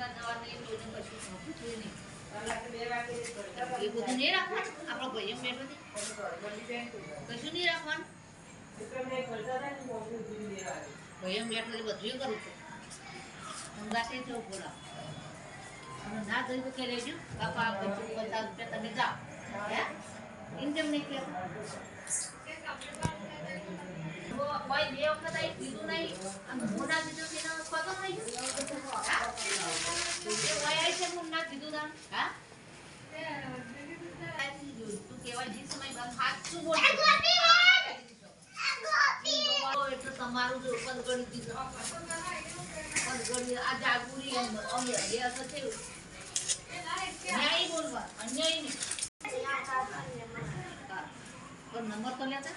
ગંગા જવાનું કોઈને કશું પૂછવું નહીં. એ બધું નહીં રાખવાનું? આપણો ભાઈ એમ બેઠો કશું નહીં રાખવાનું? ભાઈ એમ બેઠો બધું કરું છું. સંગાતે જો બોલા. અને ના જોઈ તો કે લેજો બાપા આ પચીસ પચાસ રૂપિયા તમે જાઓ. હે? એમ કેમ નહીં કહેતા? તો કોઈ બે વખત આવી કીધું નહીં અને હું ના કીધું કે એનો પગમ થઈ ગયો હા? એ કોઈ આવી છે હું ના કીધું તા હા તું કહેવાય જે સમય બાદ સાચું બોલ એટલે તમારું જો પદગડી દીધું આ જાગુરી એમ અમે બે અસર થયું ન્યાય બોલવા અન્યાય નહીં પણ નંબર તો લેતા.